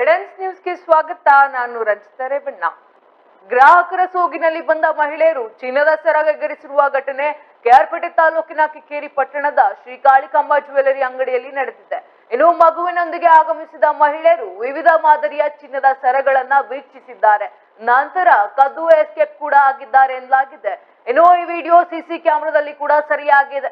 ಎಡೆನ್ಸ್ ನ್ಯೂಸ್ಗೆ ಸ್ವಾಗತ. ನಾನು ರಂಜಿತಾ ರೇವಣ್ಣ ಗ್ರಾಹಕರ ಸೋಗಿನಲ್ಲಿ ಬಂದ ಮಹಿಳೆಯರು ಚಿನ್ನದ ಸರಗರಿಸಿರುವ ಘಟನೆ ಕೆಆರ್ಪೇಟೆ ತಾಲೂಕಿನ ಕಿಕ್ಕೇರಿ ಪಟ್ಟಣದ ಶ್ರೀ ಕಾಳಿಕಾಂಬ ಜ್ಯುವೆಲರಿ ಅಂಗಡಿಯಲ್ಲಿ ನಡೆದಿದೆ. ಇನ್ನು ಮಗುವಿನೊಂದಿಗೆ ಆಗಮಿಸಿದ ಮಹಿಳೆಯರು ವಿವಿಧ ಮಾದರಿಯ ಚಿನ್ನದ ಸರಗಳನ್ನ ವೀಕ್ಷಿಸಿದ್ದಾರೆ. ನಂತರ ಕದ್ದು ಎಸ್ಕೇಪ್ ಕೂಡ ಆಗಿದ್ದಾರೆ ಎನ್ನಲಾಗಿದೆ ಇನ್ನು ಈ ವಿಡಿಯೋ ಸಿಸಿ ಕ್ಯಾಮೆರಾದಲ್ಲಿ ಕೂಡ ಸರಿಯಾಗಿದೆ.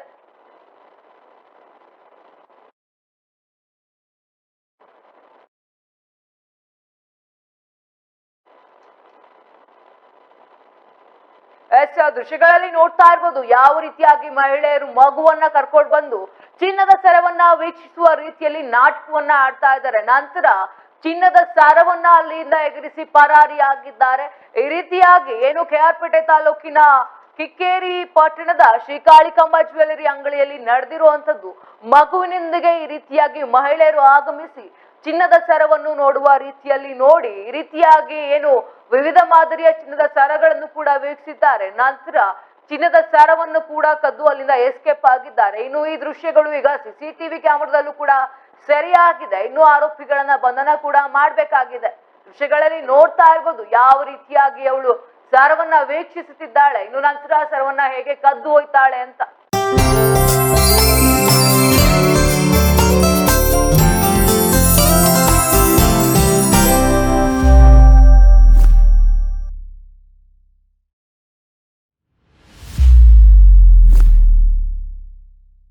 ಎಸ್ ದೃಶ್ಯಗಳಲ್ಲಿ ನೋಡ್ತಾ ಇರ್ಬೋದು. ಯಾವ ರೀತಿಯಾಗಿ ಮಹಿಳೆಯರು ಮಗುವನ್ನ ಕರ್ಕೊಂಡು ಬಂದು ಚಿನ್ನದ ಸರವನ್ನ ವೀಕ್ಷಿಸುವ ರೀತಿಯಲ್ಲಿ ನಾಟಕವನ್ನ ಆಡ್ತಾ ಇದ್ದಾರೆ. ನಂತರ ಚಿನ್ನದ ಸರವನ್ನ ಅಲ್ಲಿಂದ ಎಗರಿಸಿ ಪರಾರಿಯಾಗಿದ್ದಾರೆ. ಈ ರೀತಿಯಾಗಿ ಏನು ಕೆ ಆರ್ ಕೆಆರ್ಪೇಟೆ ತಾಲೂಕಿನ ಕಿಕ್ಕೇರಿ ಪಟ್ಟಣದ ಶ್ರೀ ಕಾಳಿಕಾಂಬ ಜ್ಯುವೆಲರಿ ಅಂಗಡಿಯಲ್ಲಿ ನಡೆದಿರುವಂತದ್ದು ಮಗುವಿನೊಂದಿಗೆ ಈ ರೀತಿಯಾಗಿ ಮಹಿಳೆಯರು ಆಗಮಿಸಿ ಚಿನ್ನದ ಸರವನ್ನು ನೋಡುವ ರೀತಿಯಲ್ಲಿ ನೋಡಿ ರೀತಿಯಾಗಿ ಏನು ವಿವಿಧ ಮಾದರಿಯ ಚಿನ್ನದ ಸರಗಳನ್ನು ಕೂಡ ವೀಕ್ಷಿಸಿದ್ದಾರೆ. ನಂತರ ಚಿನ್ನದ ಸರವನ್ನು ಕೂಡ ಕದ್ದು ಅಲ್ಲಿಂದ ಎಸ್ಕೇಪ್ ಆಗಿದ್ದಾರೆ. ಇನ್ನು ಈ ದೃಶ್ಯಗಳು ಈಗ ಸಿಸಿಟಿವಿ ಕ್ಯಾಮೆರಾದಲ್ಲೂ ಕೂಡ ಸರಿಯಾಗಿದೆ. ಇನ್ನು ಆರೋಪಿಗಳನ್ನ ಬಂಧನ ಕೂಡ ಮಾಡ್ಬೇಕಾಗಿದೆ. ದೃಶ್ಯಗಳಲ್ಲಿ ನೋಡ್ತಾ ಇರ್ಬೋದು ಯಾವ ರೀತಿಯಾಗಿ ಅವಳು ಸರವನ್ನ ವೀಕ್ಷಿಸುತ್ತಿದ್ದಾಳೆ. ಇನ್ನು ನಂತರ ಸರವನ್ನ ಹೇಗೆ ಕದ್ದು ಹೋಯ್ತಾಳೆ ಅಂತ.